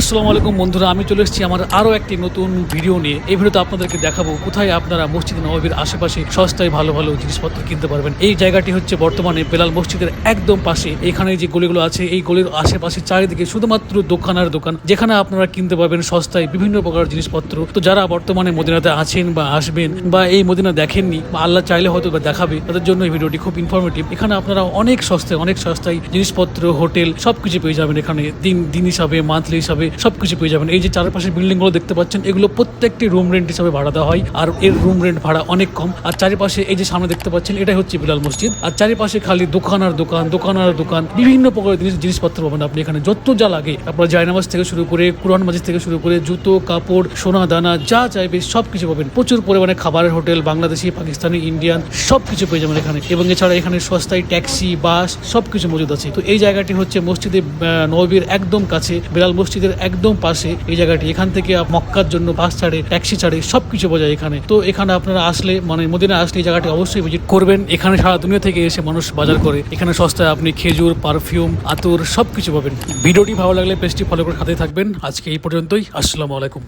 আসসালামু আলাইকুম বন্ধুরা, আমি চলে এসেছি আমার আরও একটি নতুন ভিডিও নিয়ে। এই ভিডিওতে আপনাদেরকে দেখাবো কোথায় আপনারা মসজিদ নবাবির আশেপাশে সস্তায় ভালো ভালো জিনিসপত্র কিনতে পারবেন। এই জায়গাটি হচ্ছে বর্তমানে বেলাল মসজিদের একদম পাশে। এখানে যে গলিগুলো আছে, এই গলির আশেপাশে চারিদিকে শুধুমাত্র দোকান আর দোকান। যেখানে আপনারা কিনতে পারবেন সস্তায় বিভিন্ন প্রকার জিনিসপত্র। তো যারা বর্তমানে মদিনাতে আছেন বা আসবেন বা এই মদিনা দেখেননি, বা আল্লাহ চাইলে হয়তো বা দেখাবে, তাদের জন্য এই ভিডিওটি খুব ইনফরমেটিভ এখানে আপনারা অনেক সস্তায় অনেক সস্তায় জিনিসপত্র, হোটেল সবকিছু পেয়ে যাবেন এখানে। দিন দিন হিসাবে মান্থলি হিসাবে। সবকিছু পেয়ে যাবেন। এই যে চারপাশের বিল্ডিংগুলো দেখতে পাচ্ছেন, এগুলো প্রত্যেকটি রুম রেন্ট হিসাবে ভাড়া দেওয়া হয়, আর এর রুম রেন্ট ভাড়া অনেক কম। আর চারিপাশে এই যে সামনে দেখতে পাচ্ছেন, এটাই হচ্ছে বিলাল মসজিদ। আর চারিপাশে খালি দোকান আর দোকান দোকান আর দোকান, বিভিন্ন প্রকারের জিনিস, জিনিসপত্র পাবেন আপনি এখানে। যত যা লাগে, আপনার জায়নামাজ থেকে শুরু করে, কুরআন মাজিদ থেকে শুরু করে, জুতো, কাপড়, সোনা, দানা, যা চাইবে সব কিছু পাবেন। প্রচুর পরিমাণে খাবারের হোটেল, বাংলাদেশি, পাকিস্তানি, ইন্ডিয়ান সব কিছু পেয়ে যাবেন এখানে। এবং এছাড়া এখানে সস্তায় ট্যাক্সি, বাস সব কিছু মজুদ আছে। তো এই জায়গাটি হচ্ছে মসজিদে নবীর একদম কাছে, বেলাল মসজিদের একদম পাশে এই জায়গাটি। এখান থেকে মক্কার জন্য বাস ছাড়ে, ট্যাক্সি ছাড়ে সব কিছু বোঝায় এখানে। তো এখানে আপনারা আসলে মানে মদিনা আসলে এই জায়গাটি অবশ্যই ভিজিট করবেন। এখানে সারা দুনিয়া থেকে এসে মানুষ বাজার করে। এখানে সস্তায় আপনি খেজুর পারফিউম আতর সব কিছু পাবেন। ভিডিওটি ভালো লাগলে পেজটি ফলো করে খাতে থাকবেন। আজকে এই পর্যন্তই। আসসালামু আলাইকুম।